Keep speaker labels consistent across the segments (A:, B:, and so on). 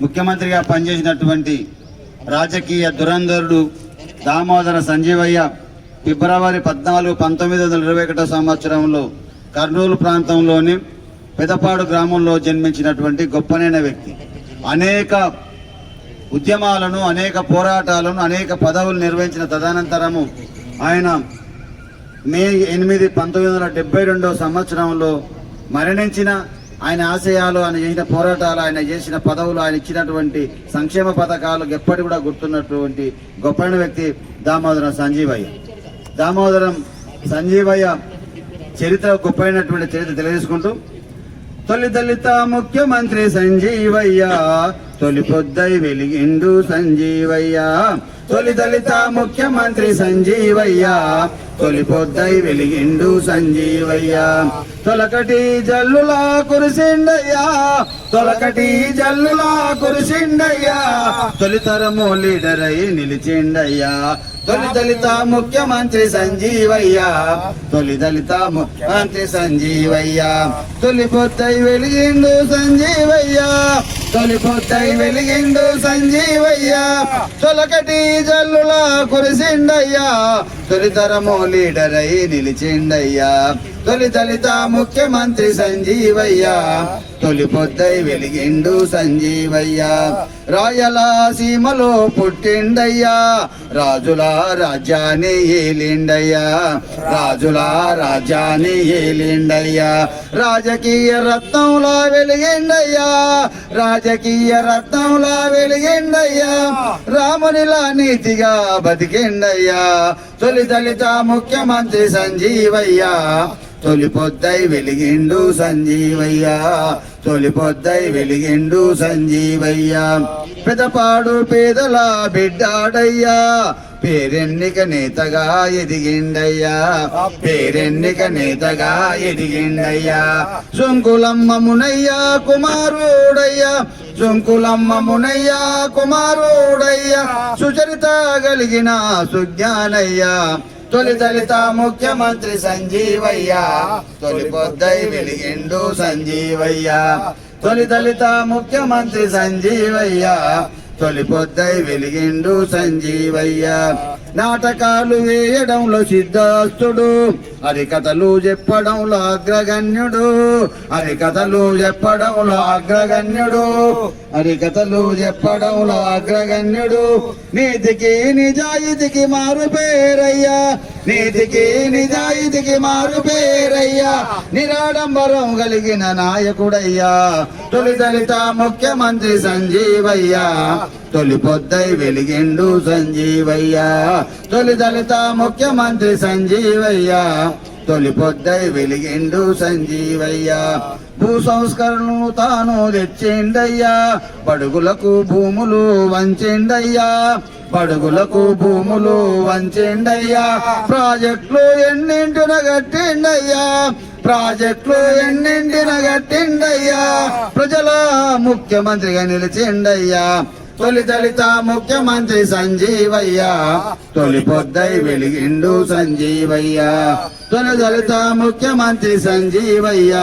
A: ముఖ్యమంత్రిగా పనిచేసినటువంటి రాజకీయ దురంధరుడు దామోదర సంజీవయ్య ఫిబ్రవరి పద్నాలుగు పంతొమ్మిది వందల ఇరవై ఒకటో సంవత్సరంలో కర్నూలు ప్రాంతంలోని పెదపాడు గ్రామంలో జన్మించినటువంటి గొప్పనైన వ్యక్తి. అనేక ఉద్యమాలను అనేక పోరాటాలను అనేక పదవులు నిర్వహించిన తదనంతరము ఆయన మే ఎనిమిది పంతొమ్మిది వందల డెబ్బై రెండవ సంవత్సరంలో మరణించిన ఆయన ఆశయాలు ఆయన చేసిన పోరాటాలు ఆయన చేసిన పదవులు ఆయన ఇచ్చినటువంటి సంక్షేమ పథకాలు ఎప్పటి కూడా గుర్తున్నటువంటి గొప్పైన వ్యక్తి దామోదరం సంజీవయ్య. దామోదరం సంజీవయ్య చరిత్ర గొప్పైనటువంటి చరిత్ర తెలియజేసుకుంటూ తొలి దళిత ముఖ్యమంత్రి సంజీవయ్య తొలి పొద్దై వెలిగిండు సంజీవయ్య. తొలి దళిత ముఖ్యమంత్రి సంజీవయ్య. తొలి పొద్దై వెలిగిండు సంజీవయ్య. తొలకటి జల్లులా కురిసిండయ్యా. తొలకటి జల్లులా కురిసిండయ్యా. తొలితరము లీడర్ అయి నిలిచిండయ్యా. తొలి దళిత ముఖ్యమంత్రి సంజీవయ్య. తొలి దళిత ముఖ్యమంత్రి సంజీవయ్య. తొలి పొద్దై వెలిగిండు సంజీ తొలి వెలిగిండు సంజీవయ్య. తొలకటి జల్లులా కురిసిండయ్యా. తొలితరము లీడర్ అయి నిలిచిండయ్యా. తొలి దళిత ముఖ్యమంత్రి సంజీవయ్య. తొలి పొద్దై వెలిగిండు సంజీవయ్య. రాయలసీమలో పుట్టిండయ్యా. రాజుల రాజ్యాన్ని ఏలిండయ్యా. రాజుల రాజ్యాన్ని ఏలిండయ్యా. రాజకీయ రత్నంలా వెలిగిండయ్యా. రాజకీయ రత్నంలా వెలిగిండయ్యా. రామునిలా నీతిగా బతికిండయ్యా. తొలి దళిత ముఖ్యమంత్రి సంజీవయ్యా. తొలి పొద్దై వెలిగిండు సంజీవయ్య. తొలి పొద్దై వెలిగిండు సంజీవయ్య. పెదపాడు పేదల బిడ్డాడయ్యా. పేరెన్నిక నేతగా ఎదిగిండయ్యా. పేరెన్నిక నేతగా ఎదిగిండయ్యా. సుంకులమ్మ మునయ్యా కుమారుడయ్యా. సుంకులమ్మ మునయ్యా కుమారుడయ్యా సుచరిత కలిగిన సుజ్ఞానయ్య. తొలి దళిత ముఖ్యమంత్రి సంజీవయ్య తొలి పొద్దై వెలిగిండు సంజీవయ్య. తొలి దళిత ముఖ్యమంత్రి సంజీవయ్య తొలి పొద్దై వెలిగిండు సంజీవయ్య. నాటకాలు వేయడంలో సిద్ధాస్తుడు హరికథలు చెప్పడంలో అగ్రగణ్యుడు హరికథలు చెప్పడంలో అగ్రగణ్యుడు హరికథలు చెప్పడంలో అగ్రగణ్యుడు. నీతికి నిజాయితీకి మారు పేరయ్యా. నీతికి నిజాయితీకి మారు పేరయ్యా. నిరాడంబరం కలిగిన నాయకుడయ్యా. తొలి దళిత ముఖ్యమంత్రి సంజీవయ్యా. తొలి పొద్దై వెలిగిండు సంజీవయ్యా. తొలి దళిత ముఖ్యమంత్రి సంజీవయ్యా. తొలి పొద్దై వెలిగిండు సంజీవయ్యా. భూ సంస్కరణను తాను తెచ్చిండయ్యా. బడుగులకు భూములు వంచిండయ్యా. బడుగులకు భూములు వంచిండయ్యా. ప్రాజెక్టులు ఎన్నింటిన గట్టిండయ్యా ప్రాజెక్టులు ఎన్నింటిన గట్టిండయ్యా ప్రజల ముఖ్యమంత్రిగా నిలిచిండయ్యా. తొలి దళిత ముఖ్యమంత్రి సంజీవయ్య. తొలి పొద్దై వెలిగిండు సంజీవయ్య. తొలి దళిత ముఖ్యమంత్రి సంజీవయ్య.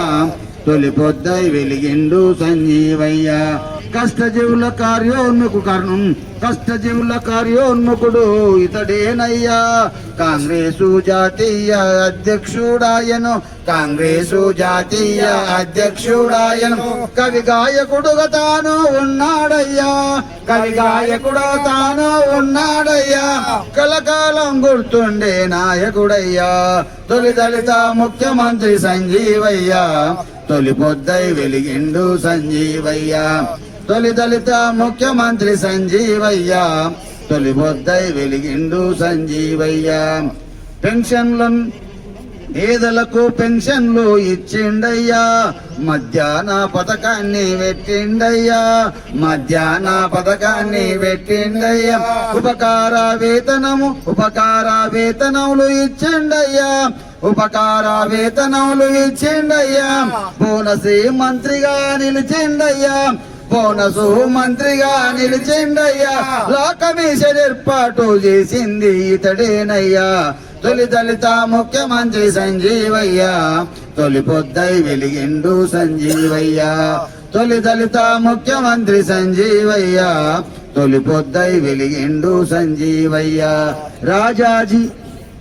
A: తొలి పొద్దై వెలిగిండు సంజీవయ్య. కష్టజీవుల కార్యోన్ముకు కర్ణం కష్టజీవుల కార్యోన్ముకుడు ఇతడేనయ్యా. కాంగ్రెసు జాతీయ అధ్యక్షుడాయను కాంగ్రెసు జాతీయ అధ్యక్షుడాయను. కవి గాయకుడుగా తాను ఉన్నాడయ్యా. కవి గాయకుడు తాను ఉన్నాడయ్యా. కలకాలం గుర్తుండే నాయకుడయ్యా. తొలి దళిత ముఖ్యమంత్రి సంజీవయ్యా. తొలి పొద్దై వెలిగిండు సంజీవయ్యా. తొలి దళిత ముఖ్యమంత్రి సంజీవయ్య తొలి బొద్దై వెలిగిండు సంజీవయ్య. పెన్షన్లు పేదలకు పెన్షన్లు ఇచ్చిండయ్యా. మధ్యాహ్న పథకాన్ని పెట్టిండయ్యా. మధ్యాహ్న పథకాన్ని పెట్టిండయ్యా. ఉపకార వేతనము ఉపకార వేతనములు ఇచ్చిండయ్యా. ఉపకార వేతనములు ఇచ్చిండయ్యా. బోనసి మంత్రిగా నిలిచిండయ్యా. బోనసు మంత్రిగా నిలిచిండయ్యా. లా ఏర్పాటు చేసింది ఇతడేనయ్యా. తొలి దళిత ముఖ్యమంత్రి సంజీవయ్య. తొలి పొద్దై వెలిగిండు సంజీవయ్య. తొలి దళిత ముఖ్యమంత్రి సంజీవయ్య. తొలి పొద్దై వెలిగిండు సంజీవయ్య. రాజాజీ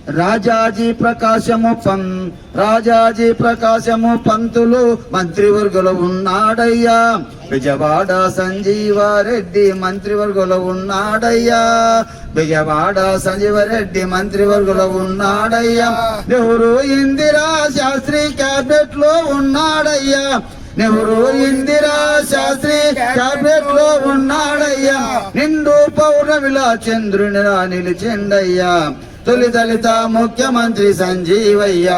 A: రాజాజీ ప్రకాశము పం రాజాజీ ప్రకాశము పంతులు మంత్రివర్గులో ఉన్నాడయ్యా. విజయవాడ సంజీవారెడ్డి మంత్రివర్గులో ఉన్నాడయ్యా. విజయవాడ సంజీవారెడ్డి మంత్రివర్గులో ఉన్నాడయ్యా. నెహ్రూ ఇందిరా శాస్త్రి క్యాబినెట్లో ఉన్నాడయ్యా. నెహ్రూ ఇందిరా శాస్త్రి క్యాబినెట్లో ఉన్నాడయ్యా. నిండు పౌర్ణమిలా చంద్రునిలా నిలిచిండయ్యా. తొలి దళిత ముఖ్యమంత్రి సంజీవయ్య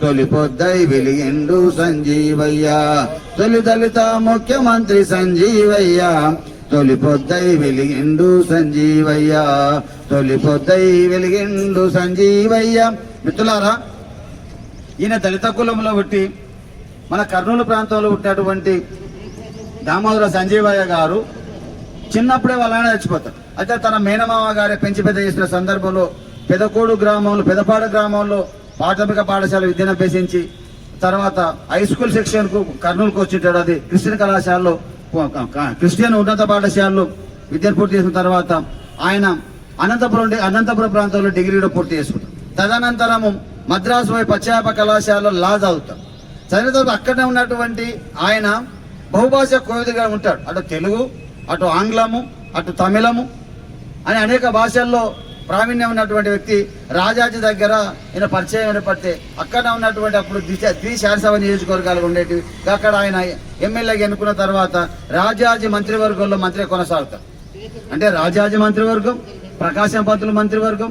A: తొలి పొద్దై వెలిగిండు సంజీవయ్య. తొలి దళిత ముఖ్యమంత్రి సంజీవయ్య తొలి పొద్దై వెలిగిండు సంజీవయ్య. తొలి పొద్దై వెలిగిండు సంజీవయ్య. మిత్రులారా ఈయన దళిత కులంలో పుట్టి మన కర్నూలు ప్రాంతంలో పుట్టినటువంటి దామోదర సంజీవయ్య గారు చిన్నప్పుడే వాళ్ళ చచ్చిపోతారు అయితే తన మేనమామ గారే పెంచి పెద్ద చేసిన సందర్భంలో పెదకోడు గ్రామంలో పెదపాడ గ్రామంలో ప్రాథమిక పాఠశాల విద్యను అభ్యసించి తర్వాత హై స్కూల్ సెక్షన్కు కర్నూలుకు వచ్చింటాడు అది క్రిస్టియన్ కళాశాలలో క్రిస్టియన్ ఉన్నత పాఠశాలలో విద్యను పూర్తి చేసిన తర్వాత ఆయన అనంతపురం అనంతపురం ప్రాంతంలో డిగ్రీ కూడా పూర్తి చేసుకుంటాడు తదనంతరము మద్రాసు వైపు పశ్చాప కళాశాలలో లా చదువుతారు. చదివిన తర్వాత అక్కడనే ఉన్నటువంటి ఆయన బహుభాష కోవిదగా ఉంటాడు. అటు తెలుగు అటు ఆంగ్లము అటు తమిళము అని అనేక భాషల్లో ప్రావీణ్యం ఉన్నటువంటి వ్యక్తి రాజాజీ దగ్గర ఈయన పరిచయం ఏర్పడితే అక్కడ ఉన్నటువంటి అప్పుడు దిశ ద్వి శాసనసభ నియోజకవర్గాలు ఉండేటివి. అక్కడ ఆయన ఎమ్మెల్యేగా ఎన్నుకున్న తర్వాత రాజాజీ మంత్రివర్గంలో మంత్రి కొనసాగుతారు. అంటే రాజాజీ మంత్రివర్గం ప్రకాశం పంతులు మంత్రివర్గం